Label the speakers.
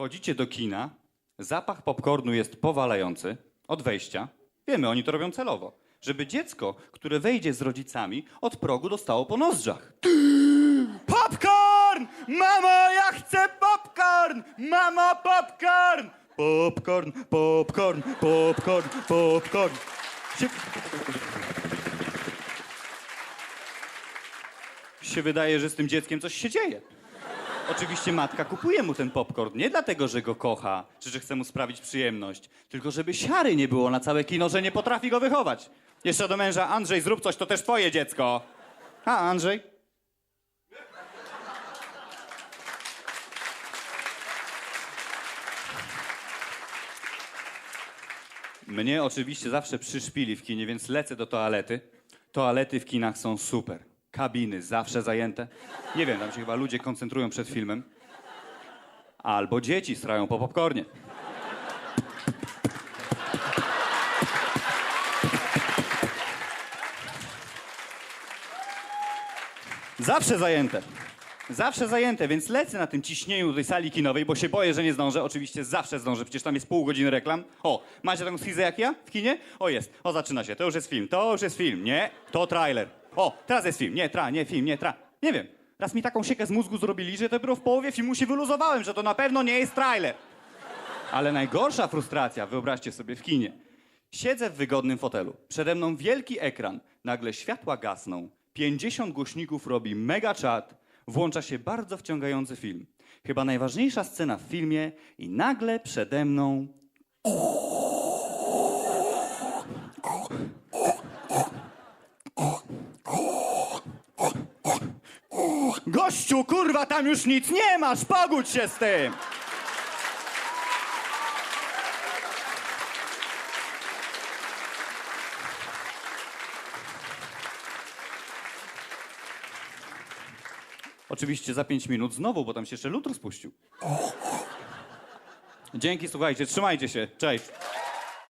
Speaker 1: Wchodzicie do kina, zapach popcornu jest powalający od wejścia. Wiemy, oni to robią celowo. Żeby dziecko, które wejdzie z rodzicami, od progu dostało po nozdrzach. Popcorn! Mamo, ja chcę popcorn! Mamo, popcorn! Popcorn, popcorn, popcorn, popcorn. Się... się wydaje, że z tym dzieckiem coś się dzieje. Oczywiście matka kupuje mu ten popcorn nie dlatego, że go kocha, czy że chce mu sprawić przyjemność, tylko żeby siary nie było na całe kino, że nie potrafi go wychować. Jeszcze do męża, Andrzej, zrób coś, to też twoje dziecko. A, Andrzej? Mnie oczywiście zawsze przyszpili w kinie, więc lecę do toalety. Toalety w kinach są super. Kabiny zawsze zajęte. Nie wiem, tam się chyba ludzie koncentrują przed filmem. Albo dzieci strają po popcornie. Zawsze zajęte. Zawsze zajęte, więc lecę na tym ciśnieniu tej sali kinowej, bo się boję, że nie zdążę. Oczywiście zawsze zdążę, przecież tam jest pół godziny reklam. O, macie taką schizę jak ja w kinie? O, jest. O, zaczyna się. To już jest film, to już jest film. Nie, to trailer. O, teraz jest film. Nie, tra, nie, film, nie, tra. Nie wiem. Raz mi taką siekę z mózgu zrobili, że dopiero w połowie filmu się wyluzowałem, że to na pewno nie jest trailer. Ale najgorsza frustracja, wyobraźcie sobie, w kinie. Siedzę w wygodnym fotelu. Przede mną wielki ekran. Nagle światła gasną. 50 głośników robi mega czat. Włącza się bardzo wciągający film. Chyba najważniejsza scena w filmie i nagle przede mną... Gościu, kurwa, tam już nic nie masz! Pogódź się z tym! Oczywiście za 5 minut znowu, bo tam się jeszcze lód rozpuścił. Dzięki, słuchajcie, trzymajcie się. Cześć.